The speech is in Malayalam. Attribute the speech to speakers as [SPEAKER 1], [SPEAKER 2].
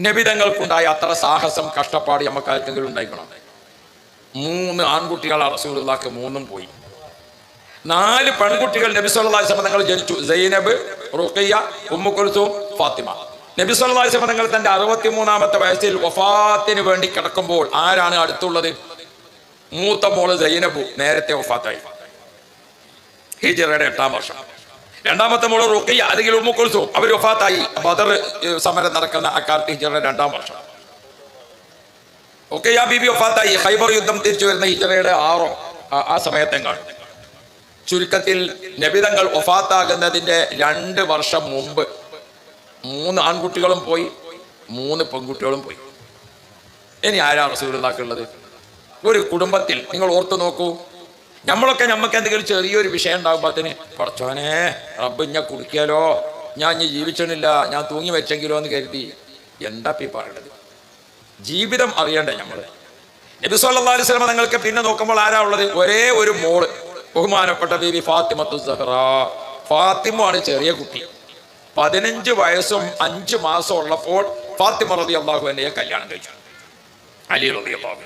[SPEAKER 1] നബിതങ്ങൾക്കുണ്ടായ അത്ര സാഹസം കഷ്ടപ്പാട് നമുക്ക് ആർക്കെങ്കിലും ഉണ്ടായിക്കണം മൂന്ന് ആൺകുട്ടികൾ റസൂലുള്ളാക്ക് മൂന്നും പോയി. നാല് പെൺകുട്ടികൾ നബി സല്ലല്ലാഹു അലൈഹി തങ്ങൾ ജനിച്ചു. സൈനബ് റുഖിയ ഉമ്മു കുൽസൂം ഫാത്തിമ. നബി സല്ലല്ലാഹു അലൈഹി തങ്ങൾ തന്റെ അറുപത്തിമൂന്നാമത്തെ വയസ്സിൽ വഫാത്തിന് വേണ്ടി കിടക്കുമ്പോൾ ആരാണ് അടുത്തുള്ളത്? മൂത്ത മോൾ സൈനബു നേരത്തെ വഫാത്തായി. ഹിജറയുടെ എട്ടാം വർഷം. രണ്ടാമത്തെ മോൾ റുഖിയ അല്ലെങ്കിൽ ഉമ്മു കുൽസൂം. അവർ ഒഫാത്തായി ബദർ സമരം നടക്കുന്ന അക്കാലത്ത് ഹിജറയുടെ രണ്ടാം വർഷം. ഒക്കെ ആ ബിബി ഒഫാത്തായി ഹൈബർ യുദ്ധം തിരിച്ചു വരുന്ന ഹിജറയുടെ ആറോ ആ- സമയത്തെങ്ങാണ് ചുരുക്കത്തിൽ നബിതങ്ങൾ ഒഫാത്താകുന്നതിന്റെ രണ്ട് വർഷം മുമ്പ് മൂന്ന് ആൺകുട്ടികളും പോയി മൂന്ന് പെൺകുട്ടികളും പോയി. ഇനി ആരാ റസൂലുള്ളാക്കുള്ളത് ഒരു കുടുംബത്തിൽ നിങ്ങൾ ഓർത്തു നോക്കൂ നമ്മളൊക്കെ നമുക്ക് എന്തെങ്കിലും ചെറിയൊരു വിഷയം അതിന് കുറച്ചോനെ റബ്ബ് ഞാൻ കുടിക്കാലോ ഞാൻ ഇനി ജീവിച്ചണില്ല ഞാൻ തൂങ്ങി വെച്ചെങ്കിലോ എന്ന് കരുതി എന്താ പി പറയണത്? ജീവിതം അറിയണ്ടേ നമ്മൾ? നബി സല്ലല്ലാഹു അലൈഹി വസല്ലം നിങ്ങൾക്ക് പിന്നെ നോക്കുമ്പോൾ ആരാ ഉള്ളത്? ഒരേ ഒരു മോൾ ബഹുമാനപ്പെട്ട ബീവി ഫാത്തിമത്തു സഹറ ഫാത്തിമ ആണ് ചെറിയ കുട്ടി. പതിനഞ്ച് വയസ്സും അഞ്ച് മാസം ഉള്ളപ്പോൾ ഫാത്തിമ റതി അള്ളാഹു എന്നെ കല്യാണം കഴിച്ചു. അലി റതി അള്ളാഹു